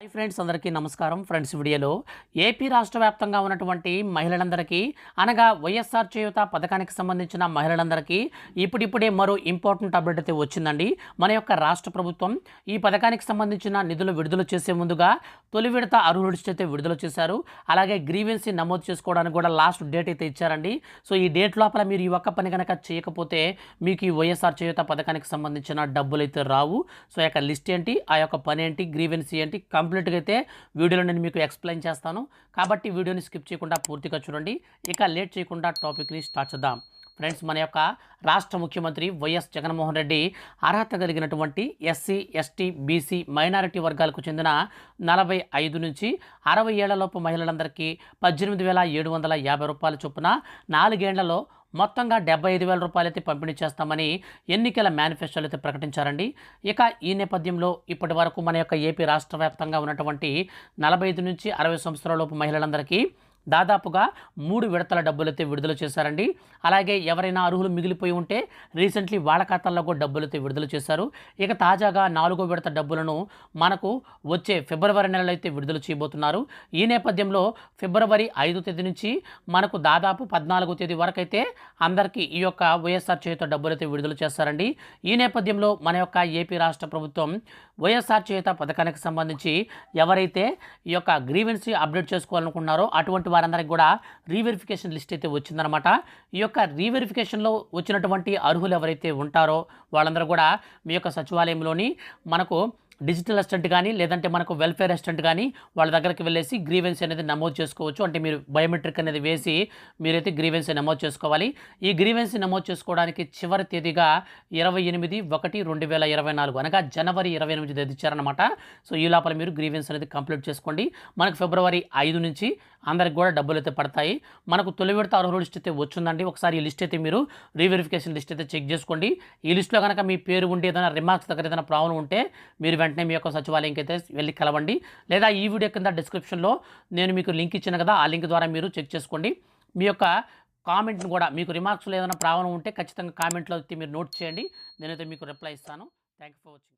Hi friends అందరికీ నమస్కారం. Friends వీడియోలో ఏపీ రాష్ట్ర వ్యాప్తంగా ఉన్నటువంటి మహిళలందరికీ అనగా వైఎస్ఆర్ చేయుత పథకానికి సంబంధించిన మహిళలందరికీ ఇప్పుడిప్పుడే మరో ఇంపార్టెంట్ అప్డేట్ అయితే వచ్చిందండి. మన యొక్క రాష్ట్ర ప్రభుత్వం ఈ పథకానికి సంబంధించిన నిధులు విడుదల చేసే ముందుగా తొలి విడత అర్హుల లిస్ట్ అయితే విడుదల చేశారు. అలాగే గ్రీవెన్సీ నమోదు చేసుకోవడానికి కూడా లాస్ట్ డేట్ అయితే ఇచ్చారండి. సో ఈ డేట్ లోపల మీరు ఈ ఒక్క పని కనుక చేయకపోతే మీకు ఈ వైఎస్ఆర్ చేయుత పథకానికి సంబంధించిన డబ్బులు అయితే రావు. సో యొక్క లిస్ట్ ఏంటి? ఆ యొక్క పని ఏంటి? గ్రీవెన్సీ ఏంటి? కంప్లీట్గా అయితే వీడియోలో నేను మీకు ఎక్స్ప్లెయిన్ చేస్తాను. కాబట్టి వీడియోని స్కిప్ చేయకుండా పూర్తిగా చూడండి. ఇక లేట్ చేయకుండా టాపిక్ని స్టార్ట్ చేద్దాం. ఫ్రెండ్స్ మన యొక్క రాష్ట్ర ముఖ్యమంత్రి వైఎస్ జగన్మోహన్ రెడ్డి అర్హత కలిగినటువంటి ఎస్సీ ఎస్టీ బీసీ మైనారిటీ వర్గాలకు చెందిన నలభై ఐదు నుంచి అరవై ఏళ్ళలోపు మహిళలందరికీ పద్దెనిమిది వేల ఏడు వందల యాభై రూపాయల చొప్పున నాలుగేళ్ళలో మొత్తంగా డెబ్బై ఐదు వేల రూపాయలు అయితే పంపిణీ చేస్తామని ఎన్నికల మేనిఫెస్టోలు అయితే ప్రకటించారండి. ఇక ఈ నేపథ్యంలో ఇప్పటి వరకు మన యొక్క ఏపీ రాష్ట్ర వ్యాప్తంగా ఉన్నటువంటి నలభై ఐదు నుంచి అరవై సంవత్సరాల లోపు మహిళలందరికీ దాదాపుగా మూడు విడతల డబ్బులైతే విడుదల చేశారండి. అలాగే ఎవరైనా అర్హులు మిగిలిపోయి ఉంటే రీసెంట్లీ వాళ్ళ ఖాతాల్లో కూడా డబ్బులైతే విడుదల చేశారు. ఇక తాజాగా నాలుగో విడత డబ్బులను మనకు వచ్చే ఫిబ్రవరి నెలలో అయితే విడుదల చేయబోతున్నారు. ఈ నేపథ్యంలో ఫిబ్రవరి ఐదో తేదీ నుంచి మనకు దాదాపు పద్నాలుగో తేదీ వరకు అయితే అందరికీ ఈ యొక్క వైఎస్ఆర్ చేత డబ్బులైతే విడుదల చేస్తారండి. ఈ నేపథ్యంలో మన యొక్క ఏపీ రాష్ట్ర ప్రభుత్వం వైఎస్ఆర్ చేత పథకానికి సంబంధించి ఎవరైతే ఈ యొక్క గ్రీవెన్సీ అప్డేట్ చేసుకోవాలనుకున్నారో అటువంటి వారందరికీ కూడా రీవెరిఫికేషన్ లిస్ట్ అయితే వచ్చిందనమాట ఈ యొక్క రీవెరిఫికేషన్లో వచ్చినటువంటి అర్హులు ఎవరైతే ఉంటారో వాళ్ళందరూ కూడా మీ యొక్క సచివాలయంలోని మనకు డిజిటల్ అసిస్టెంట్ కానీ లేదంటే మనకు వెల్ఫేర్ అసిస్టెంట్ కానీ వాళ్ళ దగ్గరికి వెళ్ళేసి గ్రీవెన్సీ అనేది నమోదు చేసుకోవచ్చు. అంటే మీరు బయోమెట్రిక్ అనేది వేసి మీరైతే గ్రీవెన్సీ నమోదు చేసుకోవాలి. ఈ గ్రీవెన్సీ నమోదు చేసుకోవడానికి చివరి తేదీగా ఇరవై ఎనిమిది ఒకటి రెండు వేల ఇరవై నాలుగు అనగా జనవరి ఇరవై ఎనిమిది తెచ్చారనమాట సో ఈ లోపల మీరు గ్రీవెన్స్ అనేది కంప్లీట్ చేసుకోండి. మనకు ఫిబ్రవరి ఐదు నుంచి అందరికి కూడా డబ్బులు అయితే పడతాయి. మనకు తొలి విడత అర్హుల లిస్ట్ అయితే వచ్చిందండి. ఒకసారి ఈ లిస్ట్ అయితే మీరు రీవెరిఫికేషన్ లిస్ట్ అయితే చెక్ చేసుకోండి. ఈ లిస్ట్లో కనుక మీ పేరు ఉండి ఏదైనా రిమార్క్స్ దగ్గర ఏదైనా ప్రాబ్లం ఉంటే మీరు వెంటనే మీ యొక్క సచివాలయంకి అయితే వెళ్ళి కలవండి. లేదా ఈ వీడియో కింద డిస్క్రిప్షన్లో నేను మీకు లింక్ ఇచ్చాను కదా ఆ లింక్ ద్వారా మీరు చెక్ చేసుకోండి. మీ యొక్క కామెంట్ని కూడా మీకు రిమార్క్స్లో ఏదైనా ప్రాబ్లం ఉంటే ఖచ్చితంగా కామెంట్లో అయితే మీరు నోట్ చేయండి. నేనైతే మీకు రిప్లై ఇస్తాను. Thank you for watching